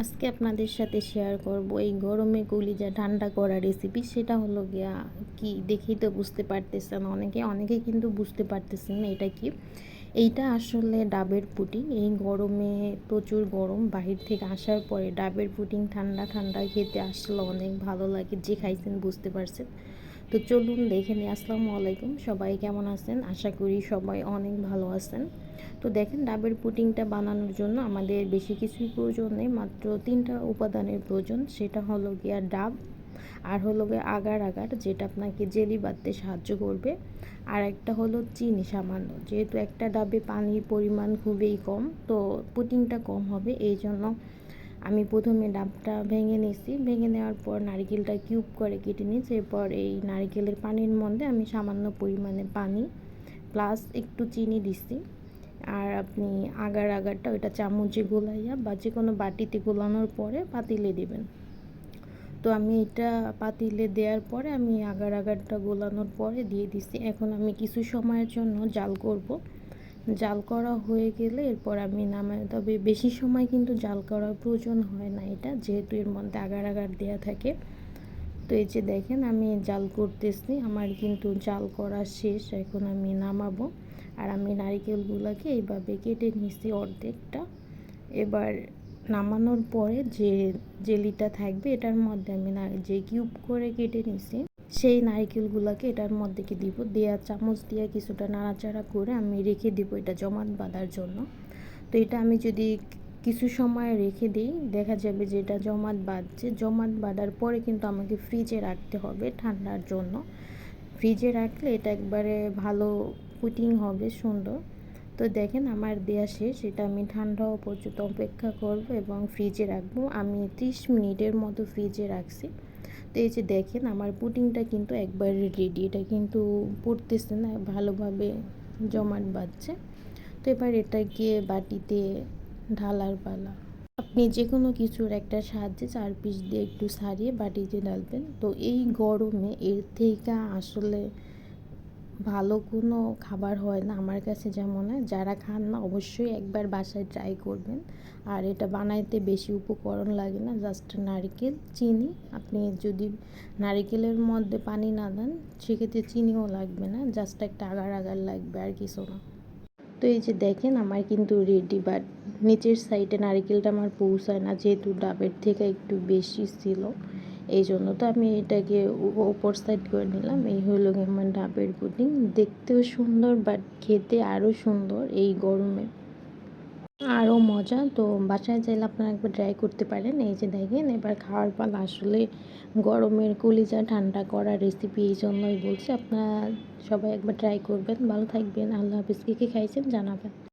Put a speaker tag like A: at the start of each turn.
A: আজকে আপনাদের সাথে শেয়ার করব এই গরমে কলিজা ঠান্ডা করা রেসিপি সেটা হলো গিয়া কি? দেখেই তো বুঝতে পারতেছেন অনেকে অনেকে কিন্তু বুঝতে পারতেছেন না এটা কি। এইটা আসলে ডাবের পুটিং এই গরমে প্রচুর গরম, বাহির থেকে আসার পরে ডাবের পুটিং ঠান্ডা ঠান্ডা খেতে আসলে অনেক ভালো লাগে, যে খাইছেন বুঝতে পারছেন। তো চলুন দেখে নিই, আসসালামু আলাইকুম। সবাই কেমন আছেন? আশা করি সবাই অনেক ভালো আছেন। তো দেখেন, ডাবের পুটিংটা বানানোর জন্য আমাদের বেশি কিছুই প্রয়োজন নেই, মাত্র তিনটা উপাদানের প্রয়োজন। সেটা হলো গিয়া ডাব আর হলো গিয়ে আগার আগার, যেটা আপনাকে জেলি বাঁধতে সাহায্য করবে। আর একটা হলো চিনি সামান্য। যেহেতু একটা ডাবে পানির পরিমাণ খুবই কম, তো পুটিংটা কম হবে। এই জন্য আমি প্রথমে ডাবটা ভেঙে নিয়েছি। ভেঙে নেওয়ার পর নারিকেলটা কিউব করে কেটে নিয়েছি। এরপর এই নারিকেলের পানির মধ্যে আমি সামান্য পরিমাণে পানি প্লাস একটু চিনি দিছি আর আপনি আগার আগারটা ওইটা চামচে গোলাইয়া বা যে কোনো বাটিতে গোলানোর পরে পাতিলে দেবেন। তো আমি এটা পাতিলে দেওয়ার পরে আমি আগার আগারটা গোলানোর পরে দিয়ে দিছি এখন আমি কিছু সময়ের জন্য জাল করব। জাল করা হয়ে গেলে এরপর আমি নামাই। তবে বেশি সময় কিন্তু জাল করার প্রয়োজন হয় না এটা, যেহেতু এর মধ্যে আগার আগার দেওয়া থাকে। তো এই যে দেখেন, আমি জাল করতেছি, আমার কিন্তু জাল করা শেষ, এখন আমি নামাবো। আর আমি নারিকেলগুলোকে এইভাবে কেটে নিছি অর্ধেকটা। এবার নামানোর পরে যে জেলিটা থাকবে, এটার মধ্যে আমি যে কিউব করে কেটে নিছি সেই নারিকেলগুলোকে এটার মধ্যে কি দিব? দেয়া চামচ দিয়ে কিছুটা নাড়াচাড়া করে আমি রেখে দিব এটা জমাট বাঁধার জন্য। তো এটা আমি যদি কিছু সময় রেখে দিই, দেখা যাবে যে এটা জমাট বাঁধছে। জমাট বাঁধার পরে কিন্তু আমাকে ফ্রিজে রাখতে হবে ঠান্ডার জন্য। ফ্রিজে রাখলে এটা একবারে ভালো পুটিং হবে, সুন্দর। তো দেখেন আমার দেয়া শেষ। এটা আমি ঠান্ডা পর্যন্ত অপেক্ষা করব এবং ফ্রিজে রাখব। আমি ত্রিশ মিনিটের মতো ফ্রিজে রাখছি। তো এই যে দেখেন, আমার পুটিংটা কিন্তু একবার রেডি এটা কিন্তু পড়তেছে না, ভালোভাবে জমাট বাঁধছে। তো এবার এটাকে বাটিতে ঢালার পালা। আপনি যে কোনো কিছুর একটা সাহায্যে চার পিস দিয়ে একটু সারিয়ে বাটিতে ঢালবেন। তো এই গরমে এর থেকে আসলে ভালো কোনো খাবার হয় না আমার কাছে যেমন যারা খান না অবশ্যই একবার বাসায় ট্রাই করবেন। আর এটা বানাইতে বেশি উপকরণ লাগে না জাস্ট নারকেল, চিনি। আপনি যদি নারিকেলের মধ্যে পানি না দেন, সেক্ষেত্রে চিনিও লাগবে না জাস্ট একটা আগার আগার লাগবে আর কিছু না। তো এই যে দেখেন আমার কিন্তু রেডি বাট নিচের সাইডে নারিকেলটা আমার পৌঁছায় না, যেহেতু ডাবের থেকে একটু বেশি ছিল। এই জন্য তো আমি এটাকে ওপর সাইড করে নিলাম। এই হলো আমার ডাবের পুডিং। দেখতেও সুন্দর বাট খেতে আরও সুন্দর এই গরমে। আরও মজা। তো বাসায় চাইলে আপনারা একবার ট্রাই করতে পারেন। এই যে দেখেন, এবার খাওয়ার পালা আসলে গরমের কলিজা ঠান্ডা করা রেসিপি এই জন্যই বলছি। আপনারা সবাই একবার ট্রাই করবেন। ভালো থাকবেন। আল্লাহ হাফিজ। কী কী খাইছেন জানাবেন।